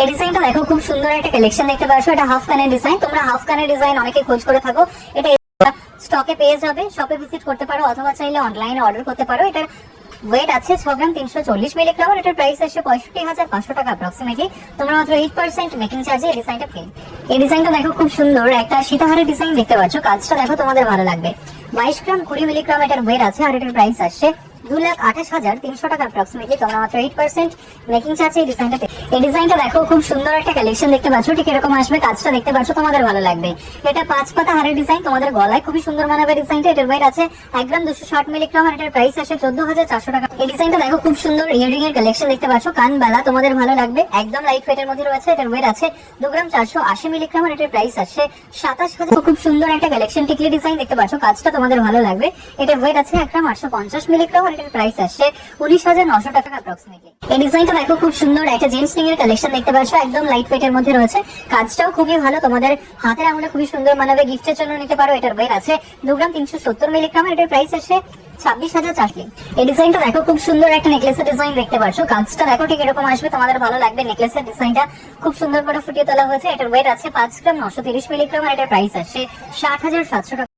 এই ডিজাইনটা দেখো, খুব সুন্দর একটা কালেকশন দেখতে পাচ্ছ। এটা হাফ কানের ডিজাইন তোমরা হাফ কানের ডিজাইন অনেকে খোঁজ করে থাকো। এটা স্টকে পেয়ে যাবে শপে ভিজিট করতে পারো, অথবা চাইলে অনলাইনে অর্ডার করতে পারো। এটা ওয়েট আছে ছ গ্রাম তিনশো চল্লিশ মিলিগ্রাম এটার প্রাইস আসছে পঁয়ষট্টি হাজার পাঁচশো টাকা অ্যাপ্রক্সিমেটলি তোমরা মাত্র এইট পার্সেন্ট মেকিং চার্জে এই ডিজাইনটা পেয়ে এই ডিজাইনটা দেখো, খুব সুন্দর একটা সীতাহারের ডিজাইন দেখতে পাচ্ছ। কাজটা দেখো, তোমাদের ভালো লাগবে। বাইশ গ্রাম, কুড়ি মিলিগ্রাম এটার ওয়েট আছে আর এটার প্রাইস আসছে দু লাখ আঠাশ হাজার তিনশো টাকা অ্যাপ্রক্সিমেটলি তোমরা মাত্র এইট পার্সেন্ট মেকিং চার্জে এই ডিজাইনটা পেয়ে এই ডিজাইনটা দেখো, খুব সুন্দর একটা কালেকশন দেখতে পাচ্ছ। ঠিক এরকম আসবে, কাজটা দেখতে পাচ্ছ, তোমাদের ভালো লাগবে। এটা পাঁচ পাতা হারের ডিজাইন, তোমাদের গলায় খুবই সুন্দর মানাবে ডিজাইনটা। এটার ওয়েট আছে এক গ্রাম দুশো ষাট মিলিগ্রাম আর এটার প্রাইস আসে চোদ্দ হাজার চারশো টাকা। এই ডিজাইনটা দেখো, খুব সুন্দর ইয়ারিং এর কালেকশন দেখতে পাচ্ছ। কান, বেলা, তোমাদের ভালো লাগবে। একদম লাইট ওয়েটের মধ্যে রয়েছে, এটার ওয়েট আছে দু গ্রাম চারশো আশি মিলিগ্রাম আর এটার প্রাইস আসছে সাতাশ হাজার। খুব সুন্দর একটা কালেকশন টিকলি ডিজাইন দেখতে পাচ্ছ। কাজটা তোমাদের ভালো লাগবে। এটার ওয়েট আছে এক গ্রাম আটশো পঞ্চাশ মিলিগ্রাম আর এটার প্রাইস আসছে উনিশ হাজার নশো টাকা অ্যাপ্রক্সিমেটলি এই ডিজাইনটা দেখো, খুব সুন্দর একটা জেন্টস লিং এর কালেকশন দেখতে পাচ্ছ একদম লাইট ওয়েটের মধ্যে রয়েছে। কাজটাও খুবই ভালো, তোমাদের হাতের আঙুলে খুবই সুন্দর মানাবে গিফটের জন্য নিতে পারো, এটার ওয়েট আছে দু গ্রাম তিনশো সত্তর মিলিগ্রাম এটার প্রাইস আসে ছাব্বিশ হাজার চারশো। এই ডিজাইনটা দেখো, খুব সুন্দর একটা নেকলেসের ডিজাইন দেখতে পাচ্ছ কাজটা দেখো, ঠিক এরকম আসবে, তোমাদের ভালো লাগবে নেকলেসের ডিজাইনটা খুব সুন্দর করে ফুটিয়ে তোলা হয়েছে, এটার ওয়েট আছে পাঁচ গ্রাম নশো তিরিশ মিলিগ্রাম আর এটার প্রাইস আছে ষাট হাজার সাতশো টাকা।